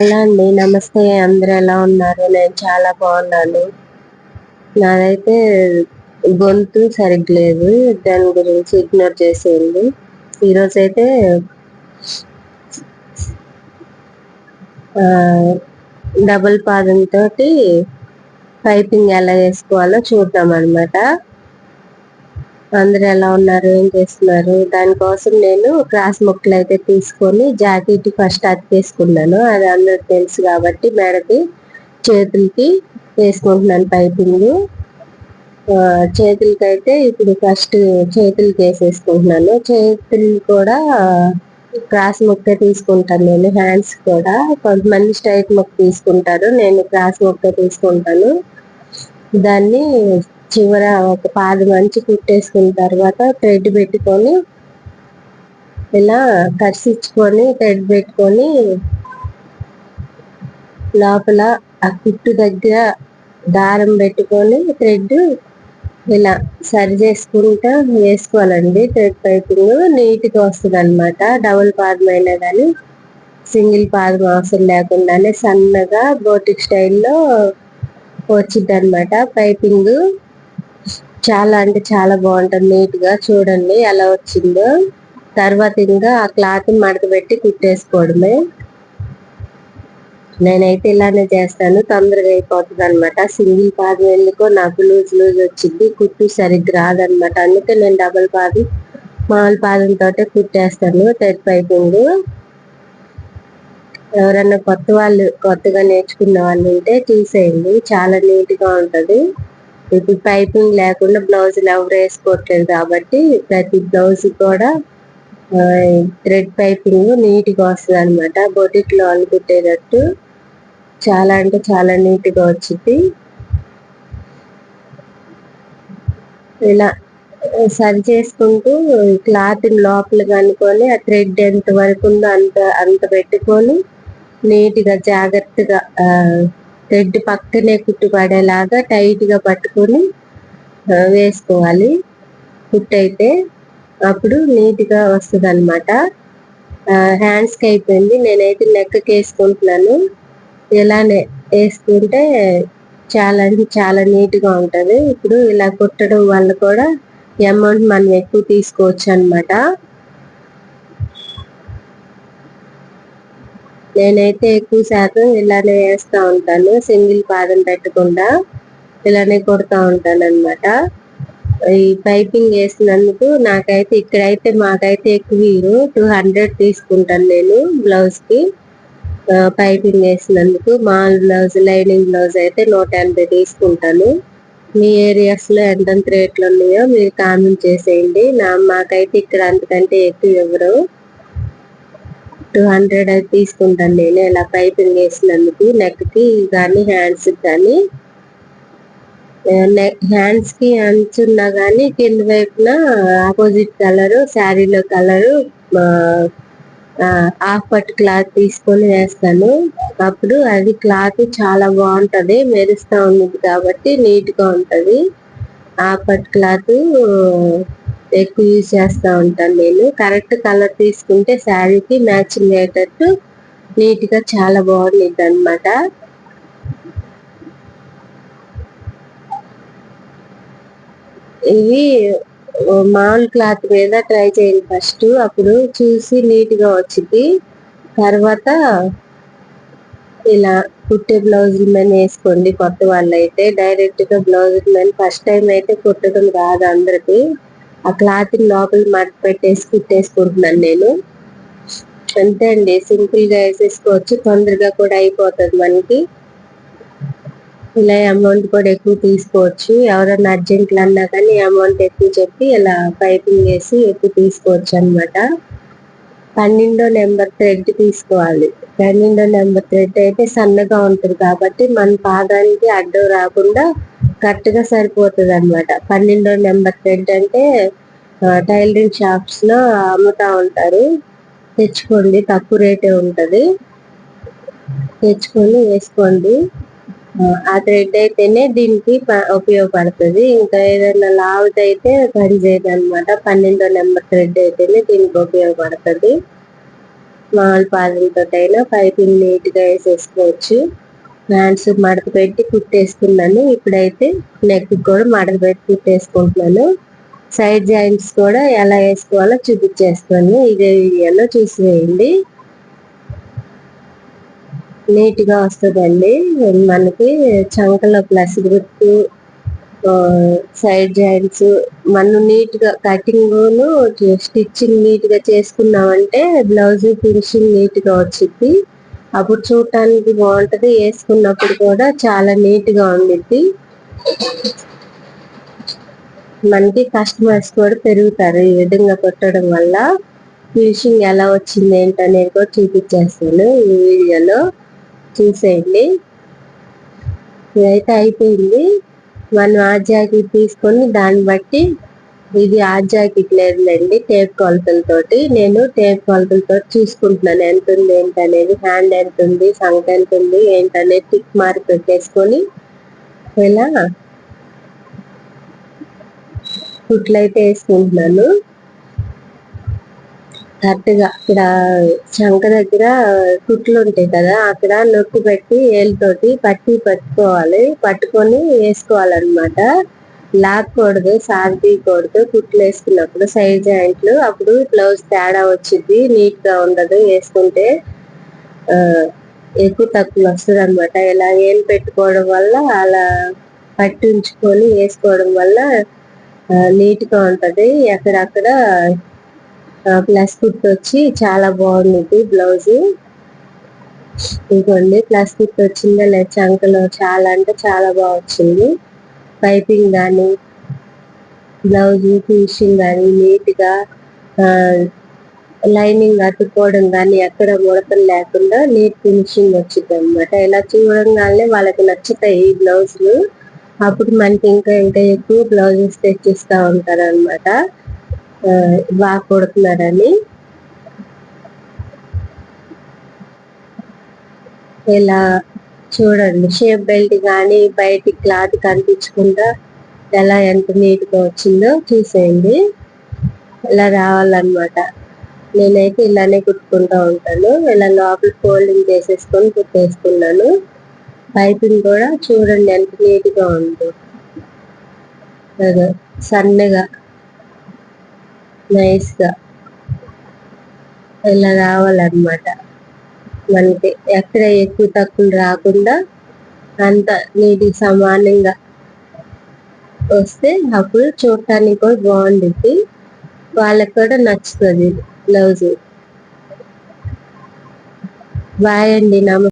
Hello అండి నమస్తే అందరు ఎలా ఉన్నారు? నేను చాలా బాగున్నాను. నాదైతే గొంతు సరిగ్లేదు దాని గురించి ఇగ్నోర్ చేసేయండి. ఈరోజు అయితే డబుల్ పాదం తోటి పైపింగ్ ఎలా వేసుకోవాలో చూద్దాం అనమాట అందరు ఎలా ఉన్నారు ఏం చేస్తున్నారు? దానికోసం నేను క్రాస్ ముక్కలు అయితే తీసుకొని జాకెట్ ఫస్ట్ అతికేసుకున్నాను అది అందరికి తెలుసు కాబట్టి మెడకి చేతులకి వేసుకుంటున్నాను పైపింగ్. చేతులకి అయితే ఇప్పుడు ఫస్ట్ చేతులకి వేసేసుకుంటున్నాను. చేతులు కూడా క్రాస్ ముక్క తీసుకుంటాను నేను హ్యాండ్స్ కూడా. కొంతమంది స్ట్రైట్ ముక్క తీసుకుంటారు నేను క్రాస్ ముక్క తీసుకుంటాను. దాన్ని చివర ఒక పాది మంచి కుట్టేసుకున్న తర్వాత థ్రెడ్ పెట్టుకొని ఇలా కరిసిచ్చుకొని థ్రెడ్ పెట్టుకొని లోపల ఆ కుట్టు దగ్గర దారం పెట్టుకొని థ్రెడ్ ఇలా సరి చేసుకుంటా వేసుకోవాలండి. థ్రెడ్ పైపింగ్ నీట్గా వస్తుంది అనమాట డబుల్ పాదం అయినా కానీ సింగిల్ పాదం అవసరం లేకుండానే సన్నగా బోటిక్ స్టైల్లో వచ్చింది అనమాట పైపింగ్. చాలా అంటే చాలా బాగుంటుంది నీట్గా చూడండి ఎలా వచ్చిందో. తర్వాత ఇంకా ఆ క్లాత్ మడతపెట్టి కుట్టేసుకోవడమే. నేనైతే ఇలానే చేస్తాను తొందరగా అయిపోతుంది అనమాట సింగిల్ పాదం ఎందుకో నాకు లూజ్ లూజ్ వచ్చింది కుట్టు సరిగ్గా రాదనమాట అందుకే నేను డబుల్ పాదం మామూలు పాదంతో కుట్టేస్తాను థర్డ్ పైపింగ్. ఎవరన్నా కొత్త వాళ్ళు కొత్తగా నేర్చుకున్న వాళ్ళు ఉంటే తీసేయండి చాలా నీట్గా ఉంటుంది. ఇప్పుడు పైపింగ్ లేకుండా బ్లౌజులు ఎవరు వేసుకోవట్లేదు కాబట్టి ప్రతి బ్లౌజ్ కూడా థ్రెడ్ పైపింగ్ నీట్గా వస్తుంది అనమాట బొటిక్ అనుకుట్టేటట్టు చాలా అంటే చాలా నీట్గా వచ్చింది. ఇలా సరి చేసుకుంటూ క్లాత్ లోపల కనుకొని ఆ థ్రెడ్ ఎంత వరకు ఉందో అంత అంత పెట్టుకొని నీట్గా జాగ్రత్తగా థ్రెడ్ పక్కనే కుట్టుపడేలాగా టైట్గా పట్టుకొని వేసుకోవాలి. కుట్టు అయితే అప్పుడు నీట్గా వస్తుంది అనమాట హ్యాండ్స్కి అయిపోయింది. నేనైతే నెక్కకి వేసుకుంటున్నాను ఇలానే వేసుకుంటే చాలా అంటే చాలా నీట్గా ఉంటది. ఇప్పుడు ఇలా కుట్టడం వల్ల కూడా అమౌంట్ మనం ఎక్కువ తీసుకోవచ్చు అనమాట నేనైతే ఎక్కువ శాతం ఇలానే వేస్తూ ఉంటాను. సింగిల్ పాదం పెట్టకుండా ఇలానే కొడతా ఉంటాను అనమాట ఈ పైపింగ్ వేసినందుకు నాకైతే ఇక్కడైతే మాకైతే ఎక్కువ టూ హండ్రెడ్ తీసుకుంటాను నేను బ్లౌజ్కి. పైపింగ్ వేసినందుకు మాల్ బ్లౌజ్ లైనింగ్ బ్లౌజ్ అయితే నూట ఎనభై తీసుకుంటాను. మీ ఏరియాస్లో ఎంతెంత రేట్లు ఉన్నాయో మీరు కామెంట్ చేసేయండి. నా మాకైతే ఇక్కడ అంతకంటే ఎక్కువ ఇవ్వరు. టూ హండ్రెడ్ అయితే తీసుకుంటాను నేను. ఇలా పైపింగ్ వేసినందుకు నెక్కి కానీ హ్యాండ్స్ కానీ హ్యాండ్స్కి అంచున్నా కానీ కింద వైపున ఆపోజిట్ కలర్ శారీలో కలరు హాఫ్ పట్ క్లాత్ తీసుకొని వేస్తాను. అప్పుడు అది క్లాత్ చాలా బాగుంటది మెరుస్తూ ఉంది కాబట్టి నీట్గా ఉంటది. హాఫ్ పట్ క్లాత్ ఎక్కువ యూజ్ చేస్తూ ఉంటాను నేను. కరెక్ట్ కలర్ తీసుకుంటే శారీకి మ్యాచింగ్ అయ్యేటట్టు నీట్గా చాలా బాగుంది అనమాట ఇవి మామూలు క్లాత్ మీద ట్రై చేయండి ఫస్ట్ అప్పుడు చూసి నీట్గా వచ్చింది తర్వాత ఇలా కుట్టే బ్లౌజ్ మీద వేసుకోండి కొత్త వాళ్ళు అయితే డైరెక్ట్గా బ్లౌజ్ మీద ఫస్ట్ టైం అయితే కుట్టడం రాదు అందరికీ. ఆ క్లాత్ లోపల మడత పెట్టేసి కుట్టేసుకుంటున్నాను నేను. అంతే అండి సింపుల్గా వేసేసుకోవచ్చు. తొందరగా కూడా అయిపోతుంది మనకి. ఇలా అమౌంట్ కూడా ఎక్కువ తీసుకోవచ్చు. ఎవరైనా అర్జెంట్లు అన్నా కానీ అమౌంట్ ఎక్కువ చెప్పి ఇలా పైపింగ్ వేసి ఎక్కువ తీసుకోవచ్చు అనమాట పన్నెండో నెంబర్ థ్రెడ్ తీసుకోవాలి. పన్నెండో నెంబర్ థ్రెడ్ అయితే సన్నగా ఉంటుంది కాబట్టి మన పాదానికి అడ్డం రాకుండా కరెక్ట్గా సరిపోతుంది అనమాట పన్నెండో నెంబర్ థ్రెడ్ అంటే టైలరింగ్ షాప్స్లో అమ్ముతా ఉంటారు. తెచ్చుకోండి తక్కువ రేటే ఉంటది. తెచ్చుకొని వేసుకోండి. ఆ థ్రెడ్ అయితేనే దీనికి ఉపయోగపడుతుంది. ఇంకా ఏదైనా లావుది అయితే పనిచేయదు అనమాట పన్నెండో నెంబర్ థ్రెడ్ అయితేనే దీనికి ఉపయోగపడుతుంది. మామూలు పాదంతో అయినా పైపింగ్ నీట్గా వేసేసుకోవచ్చు. హ్యాండ్స్ మడత పెట్టి కుట్టేసుకున్నాను ఇప్పుడైతే నెక్ కూడా మడత పెట్టి కుట్టేసుకుంటున్నాను. సైడ్ జాయింట్స్ కూడా ఎలా వేసుకోవాలో చూపించేస్తాను. ఇదే వీడియోలో చూసి వేయండి నీట్గా వస్తుందండి. మనకి చంకలో ప్లస్ గుర్తు సైడ్ జాయింట్స్ మనం నీట్గా కటింగ్ స్టిచ్చింగ్ నీట్గా చేసుకున్నామంటే బ్లౌజ్ ఫినిషింగ్ నీట్గా వచ్చింది అప్పుడు చూడటానికి బాగుంటది. వేసుకున్నప్పుడు కూడా చాలా నీట్గా ఉండిద్ది. మనకి కస్టమర్స్ కూడా పెరుగుతారు ఈ విధంగా కొట్టడం వల్ల. ఫినిషింగ్ ఎలా వచ్చింది ఏంటనేది కూడా చూపించేస్తాను ఈ వీడియోలో. చూసేయండి. ఇదైతే అయిపోయింది. మనం ఆ జాకెట్ తీసుకొని దాన్ని బట్టి ఇది ఆ లేదులేండి టేప్ కొలతలతోటి నేను టేప్ కొలతలతో చూసుకుంటున్నాను. ఎంత ఉంది ఏంటనేది హ్యాండ్ ఎంత ఉంది సంఖ ఎంత ఉంది ఏంటనేది టిక్ మార్క్ పెట్టేసుకొని ఇలా కుట్లు అయితే వేసుకుంటున్నాను. కరెక్ట్గా ఇక్కడ చంక దగ్గర కుట్లు ఉంటాయి కదా అక్కడ నొక్కు పెట్టి ఏళ్ళతోటి పట్టి పట్టుకోవాలి. పట్టుకొని వేసుకోవాలన్నమాట. లాక్కూడదు సాగతీయకూడదు కుట్లు వేసుకున్నప్పుడు సైడ్ జాయింట్లు అప్పుడు బ్లౌజ్ తేడా వచ్చింది నీట్గా ఉండదు వేసుకుంటే ఎక్కువ తక్కువ వస్తుంది అనమాట ఇలా ఏం పెట్టుకోవడం వల్ల అలా పట్టించుకొని వేసుకోవడం వల్ల నీట్గా ఉంటది. ఎక్కడక్కడ ప్లస్ కుట్ వచ్చి చాలా బాగుంది బ్లౌజ్ ఇదిగోండి ప్లస్ కుట్ వచ్చిందా లేదు చంకలో చాలా అంటే చాలా బాగా వచ్చింది పైపింగ్ కానీ బ్లౌజ్ ఫినిషింగ్ కానీ నీట్గా లైనింగ్ అతుక్కోవడం కానీ ఎక్కడ ముడతలు లేకుండా నీట్ ఫినిషింగ్ వచ్చింది అనమాట ఇలా చూడంగానే వాళ్ళకి నచ్చుతాయి ఈ బ్లౌజులు. అప్పుడు మనకి ఇంకా ఇంకా ఎక్కువ బ్లౌజెస్ తెచ్చిస్తూ ఉంటారు అనమాట బాగా కుడుతున్నారని. ఇలా చూడండి షేప్ బెల్ట్ కానీ బయటి క్లాత్ కనిపించకుండా ఎలా ఎంత నీట్గా వచ్చిందో చూసేయండి. ఇలా రావాలన్నమాట. నేనైతే ఇలానే కుట్టుకుంటూ ఉంటాను. ఇలా లోపల ఫోల్డింగ్ చేసేసుకొని కుట్టేసుకున్నాను. పైపింగ్ కూడా చూడండి ఎంత నీట్గా ఉంది. అదే సన్నగా నైస్గా ఇలా రావాలన్నమాట. మనకి ఎక్కడ ఎక్కువ తక్కువ రాకుండా అంత నీటి సమానంగా వస్తే అప్పుడు చూడటానికి కూడా బాగుంటుంది వాళ్ళకి కూడా నచ్చుతుంది బ్లౌజ్. బాయ్ అండి నమస్తే.